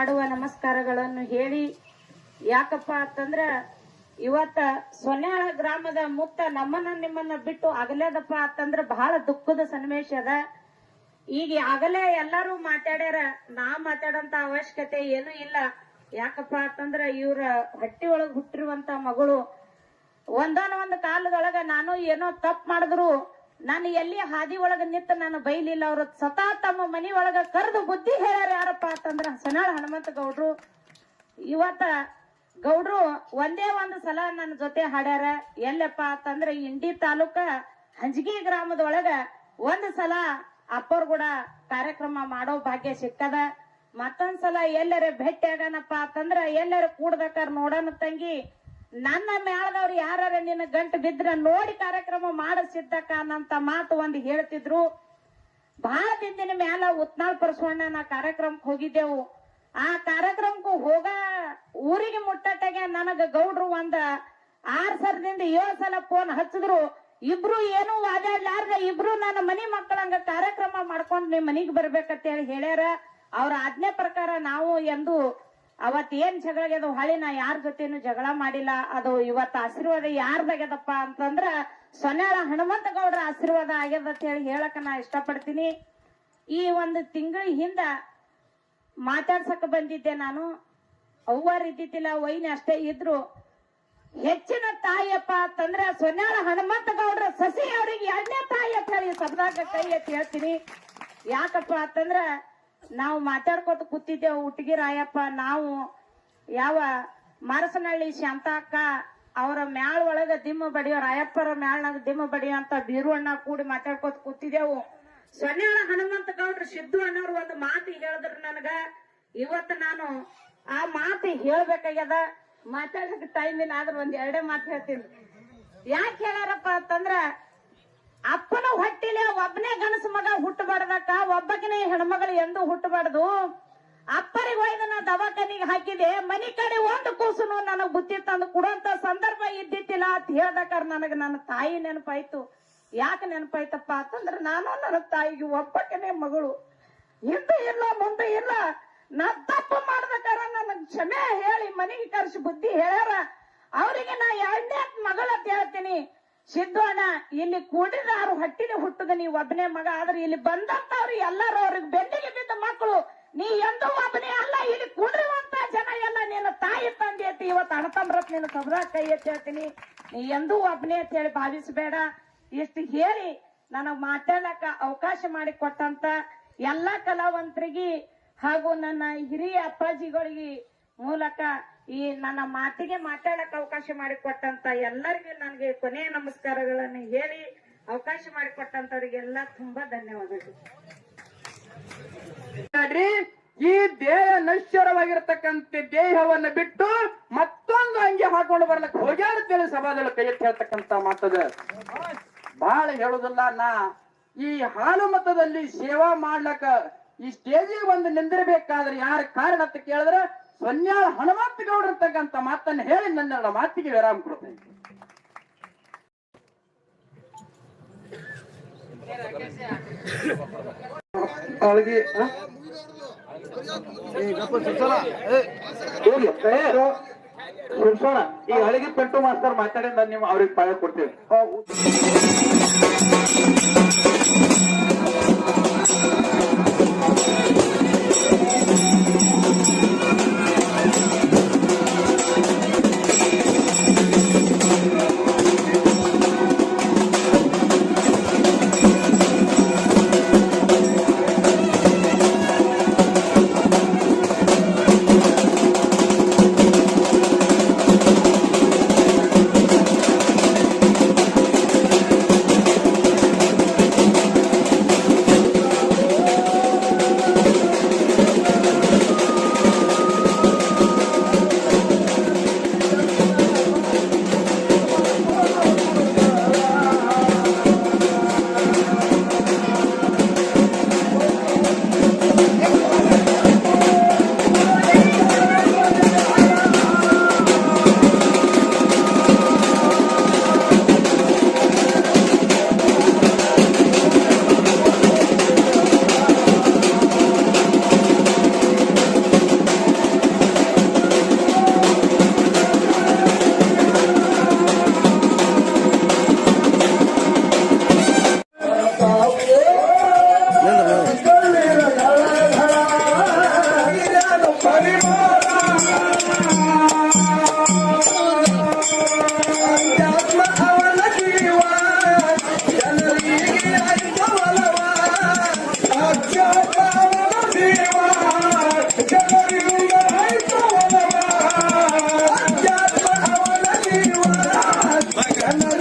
ಮಾಡುವ ನಮಸ್ಕಾರಗಳನ್ನು ಹೇಳಿ, ಯಾಕಪ್ಪ ಅಂತಂದ್ರ ಇವತ್ತ ಸೊನ್ಯಾಳ ಗ್ರಾಮದ ಮುತ್ತ ನಮ್ಮನ್ನ ನಿಮ್ಮನ್ನ ಬಿಟ್ಟು ಅಗಲೇದಪ್ಪ ಅಂತಂದ್ರ ಬಹಳ ದುಃಖದ ಸನ್ನಿವೇಶ ಅದ. ಈಗ ಆಗಲೇ ಎಲ್ಲರೂ ಮಾತಾಡ್ಯಾರ, ನಾ ಮಾತಾಡಂತ ಅವಶ್ಯಕತೆ ಏನೂ ಇಲ್ಲ. ಯಾಕಪ್ಪ ಅಂತಂದ್ರ ಇವ್ರ ಹಟ್ಟಿ ಒಳಗ್ ಹುಟ್ಟಿರುವಂತ ಮಗಳು ಒಂದೊಂದ್ ಕಾಲದೊಳಗೆ ಕಾಲದೊಳಗ ನಾನು ಏನೋ ತಪ್ಪು ಮಾಡಿದ್ರು ನಾನು ಎಲ್ಲಿ ಹಾದಿ ಒಳಗ ನಿಂತ ನಾನು ಬೈಲಿಲ್ಲ, ಅವರು ಸತಾ ತಮ್ಮ ಮನಿ ಒಳಗ ಕರೆದು ಬುದ್ಧಿ ಹೇಳ್ಯಾರ ಯಾರಪ್ಪ ಅಂತಂದ್ರ ಸನಾಳ ಹನುಮಂತ ಗೌಡ್ರು. ಇವತ್ತ ಗೌಡ್ರು ಒಂದೇ ಒಂದು ಸಲ ನನ್ನ ಜೊತೆ ಹಾಡ್ಯಾರ, ಎಲ್ಲಪ್ಪ ಅಂತಂದ್ರ ಇಂಡಿ ತಾಲೂಕ ಹಂಜಗಿ ಗ್ರಾಮದೊಳಗ ಒಂದ್ ಸಲ ಅಪ್ಪರ್ ಕೂಡ ಕಾರ್ಯಕ್ರಮ ಮಾಡೋ ಭಾಗ್ಯ ಸಿಕ್ಕದ. ಮತ್ತೊಂದ್ಸಲ ಎಲ್ಲರ ಭೇಟಿ ಆಗನಪ್ಪ ಅಂತಂದ್ರ ಎಲ್ಲರ ಕೂಡ್ಬೇಕಾರ ನೋಡೋಣ ತಂಗಿ ನನ್ನ ಮೇಳದವ್ರು ಯಾರ ನಿನ್ನ ಗಂಟು ಬಿದ್ರ ನೋಡಿ ಕಾರ್ಯಕ್ರಮ ಮಾಡಿಸಿದ್ದಕ್ಕ ಅನ್ನಂತ ಮಾತು ಒಂದು ಹೇಳ್ತಿದ್ರು. ಬಹಳ ದಿನದಿನ ಮ್ಯಾಲ ಉತ್ನಾಳ್ ಪರಸೋಣ ನಾ ಕಾರ್ಯಕ್ರಮಕ್ಕೆ ಹೋಗಿದ್ದೆವು. ಆ ಕಾರ್ಯಕ್ರಮಕ್ಕೂ ಹೋಗ ಊರಿಗೆ ಮುಟ್ಟಟ್ಟಾಗೆ ನನಗ ಗೌಡ್ರು ಒಂದ ಆರ್ ಸರದಿಂದ ಏಳು ಸಲ ಫೋನ್ ಹಚ್ಚಿದ್ರು. ಇಬ್ರು ಏನು ವಾದಾಡ್ಲಾರ್ದ ಇಬ್ರು ನನ್ನ ಮನಿ ಮಕ್ಕಳಂಗ ಕಾರ್ಯಕ್ರಮ ಮಾಡ್ಕೊಂಡು ನಿಮ್ ಮನಿಗ್ ಬರ್ಬೇಕಂತ ಹೇಳಿ ಹೇಳ್ಯಾರ. ಅವ್ರ ಆಜ್ಞೆ ಪ್ರಕಾರ ನಾವು ಎಂದು ಅವತ್ ಏನ್ ಜಗಳ ಆಗ್ಯದ ಹೊಳಿ, ನಾ ಯಾರ ಜೊತೆನು ಜಗಳ ಮಾಡಿಲ್ಲ. ಅದು ಇವತ್ತ ಆಶೀರ್ವಾದ ಯಾರ್ದಾಗ್ಯದಪ್ಪ ಅಂತಂದ್ರ ಸೊನ್ಯಾಳ ಹನುಮಂತ ಗೌಡ್ರ ಆಶೀರ್ವಾದ ಆಗ್ಯದ ಅಂತ ಹೇಳಿ ಹೇಳಕ್ ನಾ ಇಷ್ಟಪಡ್ತೀನಿ. ಈ ಒಂದು ತಿಂಗಳ ಹಿಂದ ಮಾತಾಡ್ಸಕ್ ಬಂದಿದ್ದೆ ನಾನು. ಅವ್ವಾರ ಇದ್ದಿದ್ದಿಲ್ಲ, ವೈನ್ ಅಷ್ಟೇ ಇದ್ರು. ಹೆಚ್ಚಿನ ತಾಯಿಯಪ್ಪ ಅಂತಂದ್ರ ಸೊನ್ಯಾಳ ಹನುಮಂತ ಗೌಡ್ರ ಸಸಿ ಅವ್ರಿಗೆ ಎರಡನೇ ತಾಯಿ ಅಂತ ಹೇಳಿ ಸಬ್ದಾಗ ಕೈ ಅಂತ ಹೇಳ್ತೀನಿ. ಯಾಕಪ್ಪ ಅಂತಂದ್ರ ನಾವು ಮಾತಾಡ್ಕೊತ ಕೂತಿದ್ದೆವು ಹುಟ್ಟಿಗೆ ರಾಯಪ್ಪ, ನಾವು ಯಾವ ಮಾರಸನಹಳ್ಳಿ ಶಾಂತಾಕ್ಕ ಅವರ ಮ್ಯಾಳ ಒಳಗ ದಿಮ್ಮ ಬಡಿಯೋ ರಾಯಪ್ಪರ ಮ್ಯಾಳ್ನಾಗ ದಿಮ್ಮ ಬಡಿಯೋ ಅಂತ ಬೀರುವಣ್ಣ ಕೂಡಿ ಮಾತಾಡ್ಕೊತ ಕೂತಿದ್ದೆವು. ಸೊನ್ಯಾಳ ಹನುಮಂತ ಗೌಡ್ರ ಸಿದ್ದು ಅನ್ನೋರು ಒಂದು ಮಾತು ಹೇಳಿದ್ರು ನನಗ. ಇವತ್ತು ನಾನು ಆ ಮಾತು ಹೇಳ್ಬೇಕಾಗ್ಯದ. ಮಾತಾಡಕ್ ಟೈಮ್ ಇಲ್ಲ ಆದ್ರೆ ಒಂದ್ ಎರಡೇ ಮಾತು ಹೇಳ್ತೀನಿ. ಯಾಕೆ ಹೇಳಾರಪ್ಪ ಅಂತಂದ್ರ ಅಪ್ಪನ ಹೊಟ್ಟಿಲೆ ಒಬ್ಬನೇ ಗಣಸ ಮಗ ಹುಟ್ಟಬಾರ್ದಕ್ಕ, ಒಬ್ಬಕಿನ ಹೆಣ್ಮಗಳು ಎಂದು ಹುಟ್ಟಬಾರ್ದು. ಅಪ್ಪರಿಗೆ ಒಯ್ದನ ದವಾಖಾನಿಗೆ ಹಾಕಿದೆ, ಮನಿ ಕಡೆ ಒಂದು ಕೂಸುನು ನನಗ್ ಬುತ್ತಿ ತಂದು ಕೊಡುವಂತ ಸಂದರ್ಭ ಇದ್ದಿತ್ತಿಲ್ಲ ಅಂತ ಹೇಳ್ದಕ್ಕಾರ ನನಗ ನನ್ನ ತಾಯಿ ನೆನಪಾಯ್ತು. ಯಾಕೆ ನೆನಪಾಯ್ತಪ್ಪ ಅಂತಂದ್ರ ನಾನು ನನ್ನ ತಾಯಿಗೆ ಒಬ್ಬಕ್ಕನೇ ಮಗಳು. ಹಿಂದೆ ಇಲ್ಲ, ಮುಂದೆ ಇಲ್ಲ. ನಾ ತಪ್ಪು ಮಾಡ್ಬೇಕಾರ ನನಗ್ ಕ್ಷಮೆ ಹೇಳಿ ಮನೆಗೆ ಕರ್ಸಿ ಬುದ್ಧಿ ಹೇಳ್ಯಾರ. ಅವರಿಗೆ ನಾ ಎರಡನೇ ಮಗಳ ಹೇಳ್ತೀನಿ. ಸಿದ್ದು ಅಣ್ಣ ಇಲ್ಲಿ ಕೂಡಿದಾರು ಹಟ್ಟಿನ ಹುಟ್ಟದ ನೀ ಒಬ್ಬನೇ ಮಗ, ಆದ್ರೆ ಇಲ್ಲಿ ಬಂದಂತವ್ರು ಎಲ್ಲರೂ ಅವ್ರಿಗೆ ಬೆನ್ನಿಗೆ ಬಿದ್ದ ಮಕ್ಕಳು. ನೀ ಎಂದೂ ಒಬ್ಬನೇ ಅಲ್ಲ, ಇಲ್ಲಿ ಕೂಡಿರುವಂತ ಜನ ಎಲ್ಲ ನಿನ್ನ ತಾಯಿ ತಂದೆ ಐತಿ ಇವತ್ತು ಅಣತಂಬ್ರತ್ ನಿನ್ನ ಸಬ್ರಾಗ ಕೈ ಎತ್ತಿ ಹೇಳ್ತೀನಿ. ನೀ ಎಂದೂ ಒಬ್ಬನೇ ಅಂತ ಹೇಳಿ ಭಾವಿಸಬೇಡ. ಇಷ್ಟು ಹೇಳಿ ನನಗ್ ಮಾತಾಡಕ ಅವಕಾಶ ಮಾಡಿ ಕೊಟ್ಟಂತ ಎಲ್ಲಾ ಕಲಾವಂತರಿಗೆ ಹಾಗೂ ನನ್ನ ಹಿರಿಯ ಅಪ್ಪಾಜಿಗಳಿಗೆ ಮೂಲಕ ಈ ನನ್ನ ಮಾತಿಗೆ ಮಾತಾಡಕ್ ಅವಕಾಶ ಮಾಡಿಕೊಟ್ಟಂತ ಎಲ್ಲರಿಗೂ ನನಗೆ ಕೊನೆಯ ನಮಸ್ಕಾರಗಳನ್ನು ಹೇಳಿ ಅವಕಾಶ ಮಾಡಿಕೊಟ್ಟಂತವರಿಗೆಲ್ಲ ತುಂಬಾ ಧನ್ಯವಾದಗಳು. ಈ ದೇಹ ನಶ್ವರವಾಗಿರತಕ್ಕಂತ ದೇಹವನ್ನ ಬಿಟ್ಟು ಮತ್ತೊಂದು ಅಂಗಿ ಹಾಕೊಂಡು ಬರ್ಲಕ್ ಹೋಗ್ಯಾರ್ತೇಳಿ ಸಭಾದಲ್ಲಿ ಕೈ ಹೇಳ್ತಕ್ಕಂತ ಮಾತದ. ಬಹಳ ಹೇಳುದಿಲ್ಲ ನಾ. ಈ ಹಾಲು ಮತದಲ್ಲಿ ಸೇವಾ ಮಾಡ್ಲಕ್ಕ ಈ ಸ್ಟೇಜಿಗೆ ಬಂದು ನಿಂದಿರ್ಬೇಕಾದ್ರೆ ಯಾರ ಕಾರಣ ಅಂತ ಕೇಳಿದ್ರೆ ಸೊನ್ಯಾಳ ಹನುಮಂತ ಗೌಡ್ರ ಮಾತನ್ನು ಮಾತನ್ನ ಹೇಳಿ ನನ್ನ ಮಾತಿಗೆ ವಿರಾಮ ಕೊಡ್ತೇನೆ. ಸುರ್ಸೋಣ. ಈ ಹಳಗಿ ಪೆಟ್ಟು ಮಾಸ್ತರ್ ಮಾತಾಡಿದ ನೀವು ಅವ್ರಿಗೆ ಪಾಯ ಕೊಡ್ತೀವಿ ಕನ್ನಡ